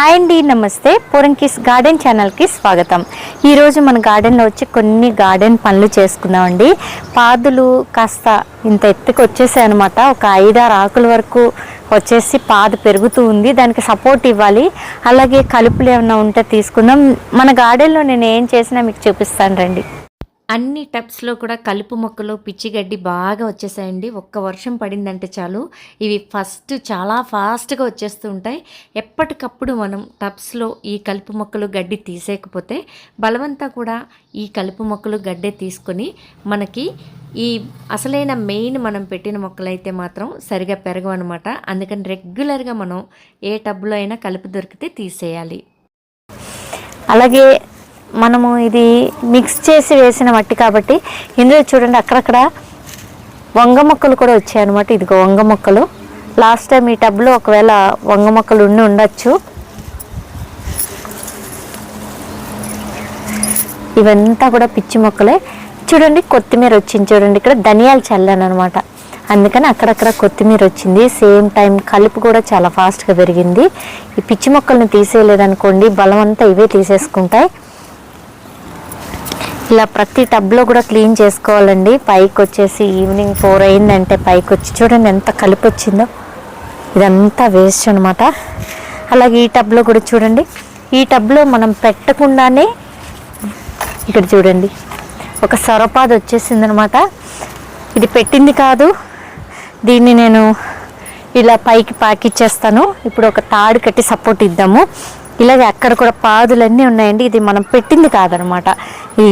Hi అండి నమస్తే. పూరంకిస్ garden ఛానల్కి స్వాగతం. ఈరోజు మన గార్డెన్లో వచ్చి కొన్ని గార్డెన్ పనులు చేసుకుందామండి. పాదులు కాస్త ఇంత ఎత్తుకు వచ్చేసాయి అనమాట ఒక ఐదారు ఆకుల వరకు వచ్చేసి పాదు పెరుగుతూ ఉంది. దానికి సపోర్ట్ ఇవ్వాలి. అలాగే కలుపులు ఏమైనా ఉంటే తీసుకుందాం. మన గార్డెన్లో నేను ఏం చేసినా మీకు చూపిస్తాను రండి. అన్ని టబ్స్లో కూడా కలుపు మొక్కలు పిచ్చిగడ్డి బాగా వచ్చేసాయండి. ఒక్క వర్షం పడిందంటే చాలు. ఇవి ఫస్ట్ చాలా ఫాస్ట్గా వచ్చేస్తూ ఉంటాయి. ఎప్పటికప్పుడు మనం టబ్స్లో ఈ కలుపు మొక్కలు గడ్డి తీసేయకపోతే బలవంతా కూడా ఈ కలుపు మొక్కలు గడ్డే తీసుకొని మనకి ఈ అసలైన మెయిన్ మనం పెట్టిన మొక్కలైతే మాత్రం సరిగా పెరగవు అనమాట అందుకని రెగ్యులర్గా మనం ఏ టబ్లో అయినా కలుపు దొరికితే తీసేయాలి. అలాగే మనము ఇది మిక్స్ చేసి వేసిన మట్టి కాబట్టి ఇందులో చూడండి అక్కడక్కడ వంగ మొక్కలు కూడా వచ్చాయి అనమాట ఇదిగో వంగ మొక్కలు. లాస్ట్ టైం ఈ టబ్లో ఒకవేళ వంగ మొక్కలు ఉండి ఉండొచ్చు. ఇవంతా కూడా పిచ్చి మొక్కలే. చూడండి కొత్తిమీర వచ్చింది చూడండి. ఇక్కడ ధనియాలు చల్లాను అనమాట అందుకని అక్కడక్కడ కొత్తిమీర వచ్చింది. సేమ్ టైం కలుపు కూడా చాలా ఫాస్ట్గా పెరిగింది. ఈ పిచ్చి మొక్కల్ని తీసేయలేదనుకోండి బలం అంతా ఇవే తీసేసుకుంటాయి. ఇలా ప్రతి టబ్లో కూడా క్లీన్ చేసుకోవాలండి. పైకి వచ్చేసి ఈవినింగ్ ఫోర్ అయిందంటే పైకి వచ్చి చూడండి ఎంత కలుపు వచ్చిందో ఇదంతా వేస్ట్ అనమాట అలాగే ఈ టబ్లో కూడా చూడండి. ఈ టబ్లో మనం పెట్టకుండానే ఇక్కడ చూడండి. ఒక సొరపాదు వచ్చేసింది అనమాట ఇది పెట్టింది కాదు. దీన్ని నేను ఇలా పైకి పాకిచ్చేస్తాను. ఇప్పుడు ఒక తాడు కట్టి సపోర్ట్ ఇద్దాము. ఇలాగే అక్కడ కూడా పాదులన్నీ ఉన్నాయండి. ఇది మనం పెట్టింది కాదనమాట. ఈ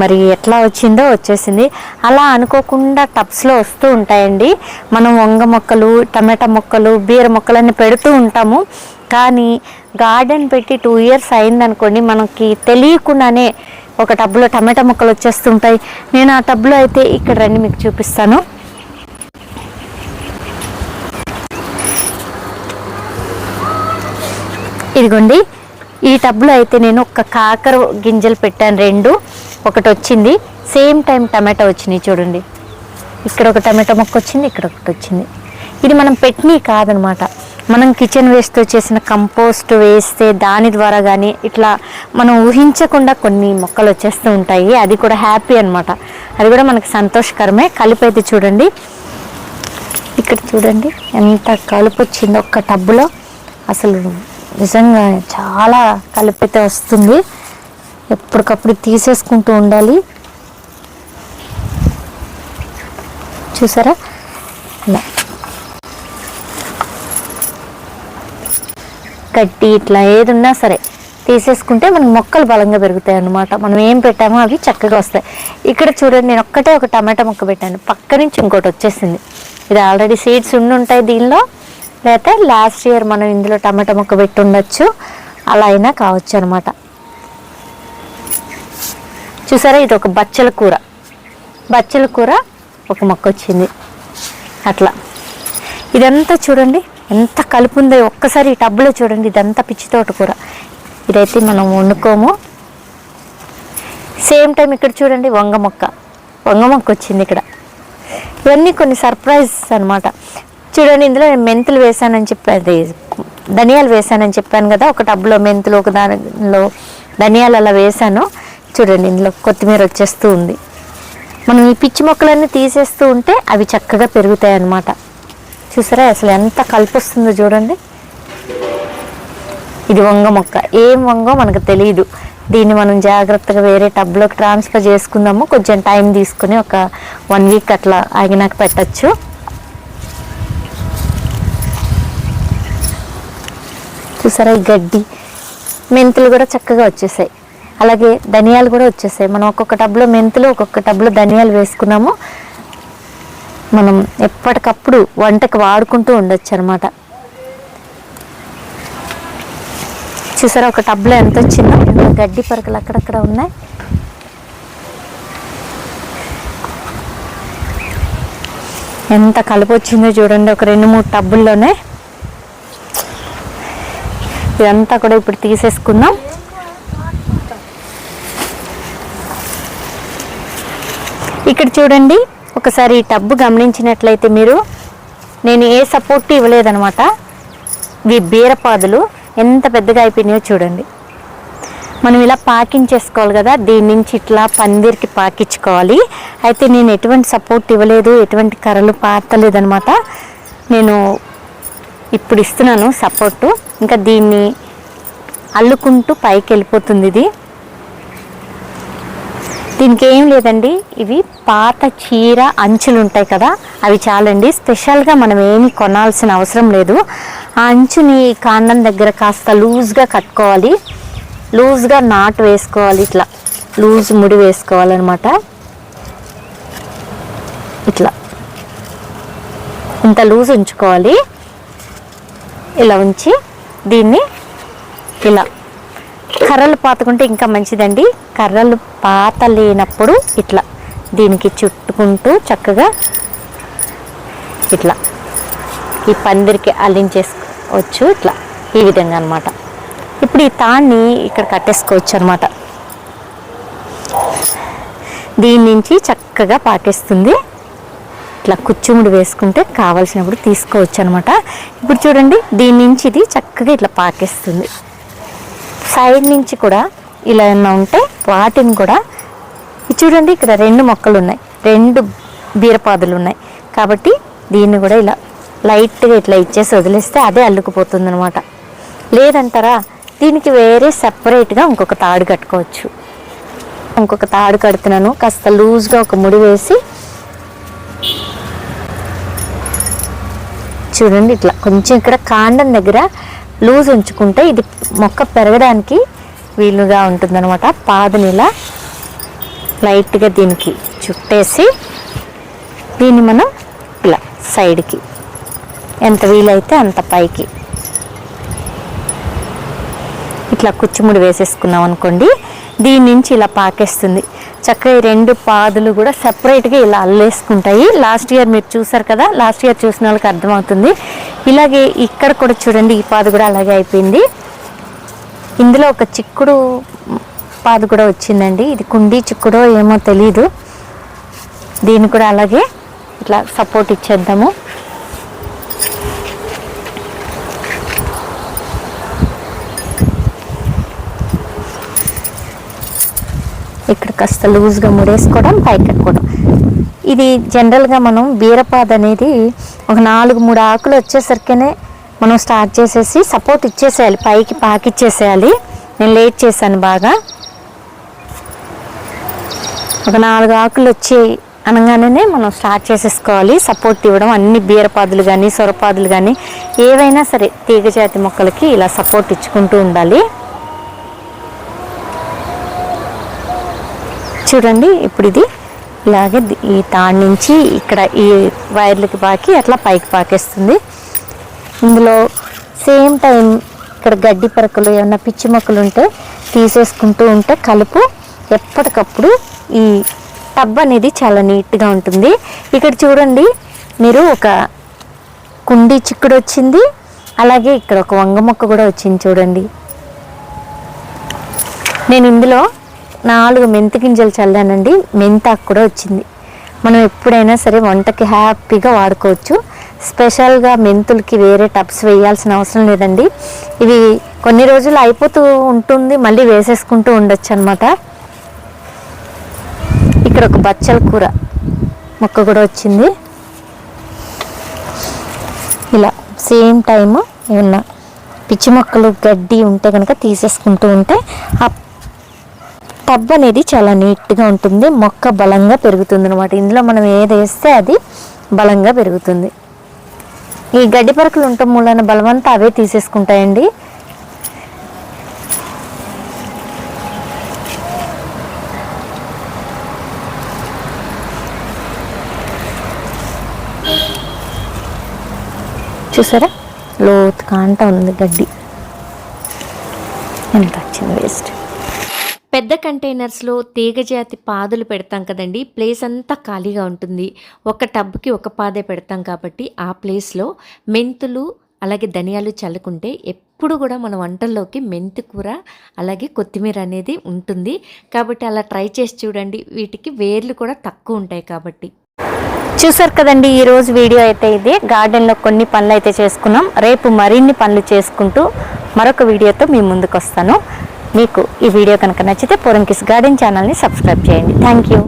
మరి ఎట్లా వచ్చిందో వచ్చేసింది. అలా అనుకోకుండా టబ్స్లో వస్తూ ఉంటాయండి. మనం వంగ మొక్కలు టమాటా మొక్కలు బీర మొక్కలన్నీ పెడుతూ ఉంటాము. కానీ గార్డెన్ పెట్టి టూ ఇయర్స్ అయిందనుకోండి మనకి తెలియకుండానే ఒక టబ్లో టమాటా మొక్కలు వచ్చేస్తుంటాయి. నేను ఆ టబ్లో అయితే ఇక్కడ రండి మీకు చూపిస్తాను. ఇదిగోండి ఈ టబ్లో అయితే నేను ఒక కాకర గింజలు పెట్టాను రెండు. ఒకటి వచ్చింది. సేమ్ టైం టమాటా వచ్చినాయి చూడండి. ఇక్కడ ఒక టమాటా మొక్క వచ్చింది ఇక్కడ ఒకటి వచ్చింది. ఇది మనం పెట్టినవి కాదనమాట. మనం కిచెన్ వేస్ట్తో చేసిన కంపోస్ట్ వేస్తే దాని ద్వారా కానీ ఇట్లా మనం ఊహించకుండా కొన్ని మొక్కలు వచ్చేస్తూ ఉంటాయి. అది కూడా హ్యాపీ అన్నమాట అది కూడా మనకు సంతోషకరమే. కలిపైతే అయితే చూడండి. ఇక్కడ చూడండి ఎంత కలుపు వచ్చిందో ఒక్క టబ్బులో. అసలు నిజంగా చాలా కలిపితే వస్తుంది. ఎప్పటికప్పుడు తీసేసుకుంటూ ఉండాలి. చూసారా? ఇలా. గడ్డి ఇట్లా ఏది ఉన్నా సరే తీసేసుకుంటే మనకి మొక్కలు బలంగా పెరుగుతాయి అన్నమాట. మనం ఏం పెట్టామో అవి చక్కగా వస్తాయి. ఇక్కడ చూడండి నేను ఒక్కటే ఒక టమాటా మొక్క పెట్టాను. పక్క నుంచి ఇంకోటి వచ్చేసింది. ఇది ఆల్రెడీ సీడ్స్ ఉండి ఉంటాయి దీనిలో. లేకపోతే లాస్ట్ ఇయర్ మనం ఇందులో టమాటా మొక్క పెట్టి ఉండొచ్చు అలా అయినా కావచ్చు అనమాట చూసారా? ఇది ఒక బచ్చల కూర. బచ్చల కూర ఒక మొక్క వచ్చింది. అట్లా. ఇదంతా చూడండి. ఎంత కలుపు ఉందో ఒక్కసారి ఈ టబ్బులో చూడండి. ఇదంతా పిచ్చి తోట కూర. ఇదైతే మనం వండుకోము. సేమ్ టైం ఇక్కడ చూడండి వంగ మొక్క. వంగ మొక్క వచ్చింది ఇక్కడ. ఇవన్నీ కొన్ని సర్ప్రైజ్ అనమాట చూడండి ఇందులో నేను మెంతులు వేసానని చెప్పాను. ధనియాలు వేసానని చెప్పాను కదా ఒక టబ్లో మెంతులు ఒక దానిలో ధనియాలు అలా వేసాను చూడండి ఇందులో కొత్తిమీర వచ్చేస్తూ ఉంది. మనం ఈ పిచ్చి మొక్కలన్నీ తీసేస్తూ ఉంటే అవి చక్కగా పెరుగుతాయి అన్నమాట. చూసారా అసలు ఎంత కలిపొస్తుందో చూడండి. ఇది వంగ మొక్క. ఏం వంగో మనకు తెలియదు దీన్ని మనం జాగ్రత్తగా వేరే టబ్లోకి ట్రాన్స్ఫర్ చేసుకుందాము. కొంచెం టైం తీసుకుని ఒక వన్ వీక్ అట్లా ఆగినాక పెట్టచ్చు. చూసారా ఈ గడ్డి? మెంతులు కూడా చక్కగా వచ్చేసాయి. అలాగే ధనియాలు కూడా వచ్చేసాయి. మనం ఒక్కొక్క టబ్లో మెంతులు ఒక్కొక్క టబ్లో ధనియాలు వేసుకున్నాము. మనం ఎప్పటికప్పుడు వంటకు వాడుకుంటూ ఉండొచ్చు అనమాట చూసారా ఒక టబ్లో ఎంత వచ్చిందో? ఎంత గడ్డి పరకలు అక్కడక్కడ ఉన్నాయి. ఎంత కలుపు వచ్చిందో చూడండి. ఒక రెండు మూడు టబ్బుల్లోనే ఇదంతా కూడా ఇప్పుడు తీసేసుకుందాం. ఇక్కడ చూడండి ఒకసారి ఈ టబ్బు గమనించినట్లయితే మీరు నేను ఏ సపోర్ట్ ఇవ్వలేదనమాట ఇవి బీరపాదులు ఎంత పెద్దగా అయిపోయినాయో చూడండి. మనం ఇలా పాకించేసుకోవాలి కదా దీని నుంచి ఇట్లా పందిరికి పాకించుకోవాలి అయితే నేను ఎటువంటి సపోర్ట్ ఇవ్వలేదు ఎటువంటి కర్రలు పాతలేదనమాట నేను ఇప్పుడు ఇస్తున్నాను సపోర్టు. ఇంకా దీన్ని అల్లుకుంటూ పైకి వెళ్ళిపోతుంది ఇది. దీనికి ఏం లేదండి ఇవి పాత చీర అంచులు ఉంటాయి కదా అవి చాలండి. స్పెషల్గా మనం ఏమి కొనాల్సిన అవసరం లేదు. ఆ అంచుని కాండం దగ్గర కాస్త లూజ్గా కట్టుకోవాలి. లూజ్గా నాటు వేసుకోవాలి ఇట్లా. లూజ్ ముడి వేసుకోవాలన్నమాట. ఇట్లా. ఇంత లూజ్ ఉంచుకోవాలి. ఇలా ఉంచి దీన్ని ఇలా కర్రలు పాతుకుంటే ఇంకా మంచిదండి. కర్రలు పాత లేనప్పుడు ఇట్లా దీనికి చుట్టుకుంటూ చక్కగా ఇట్లా ఈ పందిరికి అల్లించేసుకోవచ్చు ఇట్లా ఈ విధంగా అనమాట ఇప్పుడు ఈ తాన్ని ఇక్కడ కట్టేసుకోవచ్చు అనమాట దీని నుంచి చక్కగా పాకేస్తుంది. ఇట్లా కుచ్చుముడి వేసుకుంటే కావలసినప్పుడు తీసుకోవచ్చు అనమాట ఇప్పుడు చూడండి దీని నుంచి ఇది చక్కగా ఇట్లా పాకేస్తుంది. సైడ్ నుంచి కూడా ఇలా ఏమన్నా ఉంటే వాటిని కూడా చూడండి ఇక్కడ రెండు మొక్కలు ఉన్నాయి రెండు బీరపాదులు ఉన్నాయి కాబట్టి దీన్ని కూడా ఇలా లైట్గా ఇట్లా ఇచ్చేసి వదిలేస్తే అదే అల్లుకుపోతుంది అనమాట లేదంటారా దీనికి వేరే సెపరేట్గా ఇంకొక తాడు కట్టుకోవచ్చు. ఇంకొక తాడు కడుతున్నాను. కాస్త లూజ్గా ఒక ముడి వేసి చూడండి ఇట్లా. కొంచెం ఇక్కడ కాండం దగ్గర లూజ్ ఉంచుకుంటే ఇది మొక్క పెరగడానికి వీలుగా ఉంటుందన్నమాట. పాదని ఇలా లైట్గా దీనికి చుట్టేసి దీన్ని మనం ఇలా సైడ్కి. ఎంత వీలైతే అంత పైకి. ఇట్లా కుచ్చిముడి వేసేసుకున్నాం అనుకోండి దీని నుంచి ఇలా పాకేస్తుంది. చక్కగా ఈ రెండు పాదులు కూడా సపరేట్గా ఇలా అల్లేసుకుంటాయి. లాస్ట్ ఇయర్ మీరు చూసారు కదా లాస్ట్ ఇయర్ చూసిన వాళ్ళకి అర్థమవుతుంది. ఇలాగే ఇక్కడ కూడా చూడండి ఈ పాదు కూడా అలాగే అయిపోయింది. ఇందులో ఒక చిక్కుడు పాదు కూడా వచ్చిందండి. ఇది కుండీ చిక్కుడో ఏమో తెలీదు. దీన్ని కూడా అలాగే ఇట్లా సపోర్ట్ ఇచ్చేద్దాము. ఇక్కడ కాస్త లూజ్గా ముడేసుకోవడం పైకి ఇది జనరల్గా మనం బీరపాద అనేది ఒక నాలుగు మూడు ఆకులు వచ్చేసరికినే మనం స్టార్ట్ చేసేసి సపోర్ట్ ఇచ్చేసేయాలి. పైకి పాకిచ్చేసేయాలి. నేను లేట్ చేశాను బాగా. ఒక నాలుగు ఆకులు వచ్చి అనగానే మనం స్టార్ట్ చేసేసుకోవాలి. సపోర్ట్ ఇవ్వడం అన్ని బీరపాదులు కానీ సొరపాదులు కానీ ఏవైనా సరే తీగజాతి మొక్కలకి ఇలా సపోర్ట్ ఇచ్చుకుంటూ ఉండాలి. చూడండి ఇప్పుడు ఇది ఇలాగే ఈ తాడు నుంచి ఇక్కడ ఈ వైర్లకి పాకి అట్లా పైకి పాకేస్తుంది. ఇందులో సేమ్ టైం ఇక్కడ గడ్డి పరకలు ఏమైనా పిచ్చి మొక్కలు ఉంటే తీసేసుకుంటూ ఉంటే కలుపు ఎప్పటికప్పుడు ఈ టబ్ అనేది చాలా నీట్గా ఉంటుంది. ఇక్కడ చూడండి మీరు ఒక కుండీ చిక్కుడు వచ్చింది అలాగే ఇక్కడ ఒక వంగ మొక్క కూడా వచ్చింది చూడండి. నేను ఇందులో నాలుగు మెంతి గింజలు చల్లానండి. మెంతాకు కూడా వచ్చింది. మనం ఎప్పుడైనా సరే వంటకి హ్యాపీగా వాడుకోవచ్చు. స్పెషల్గా మెంతులకి వేరే టబ్స్ వేయాల్సిన అవసరం లేదండి. ఇవి కొన్ని రోజులు అయిపోతూ ఉంటుంది మళ్ళీ వేసేసుకుంటూ ఉండొచ్చు అనమాట ఇక్కడ ఒక బచ్చల కూర మొక్క కూడా వచ్చింది. ఇలా సేమ్ టైము ఏమన్నా పిచ్చి మొక్కలు గడ్డి ఉంటే కనుక తీసేసుకుంటూ ఉంటే ఆ టబ్ అనేది చాలా నీట్గా ఉంటుంది. మొక్క బలంగా పెరుగుతుంది అనమాట ఇందులో మనం ఏది వేస్తే అది బలంగా పెరుగుతుంది. ఈ గడ్డి పరకలు ఉండటం మూలన బలమంతా అవే తీసేసుకుంటాయండి. చూసారా? లోతు అంట ఉంది గడ్డి. ఎంత వచ్చింది వేస్ట్. పెద్ద కంటైనర్స్లో తీగజాతి పాదులు పెడతాం కదండి ప్లేస్ అంతా ఖాళీగా ఉంటుంది. ఒక టబ్కి ఒక పాదే పెడతాం కాబట్టి ఆ ప్లేస్లో మెంతులు అలాగే ధనియాలు చల్లుకుంటే ఎప్పుడు కూడా మన వంటల్లోకి మెంతి కూర అలాగే కొత్తిమీర అనేది ఉంటుంది. కాబట్టి అలా ట్రై చేసి చూడండి వీటికి వేర్లు కూడా తక్కువ ఉంటాయి కాబట్టి. చూసారు కదండి ఈరోజు వీడియో అయితే ఇది. గార్డెన్లో కొన్ని పనులు అయితే చేసుకున్నాం. రేపు మరిన్ని పనులు చేసుకుంటూ మరొక వీడియోతో మీ ముందుకు వస్తాను మీకు ఈ వీడియో కనుక నచ్చితే పూరంకిస్ గార్డెన్ ఛానల్ని సబ్స్క్రైబ్ చేయండి. Thank you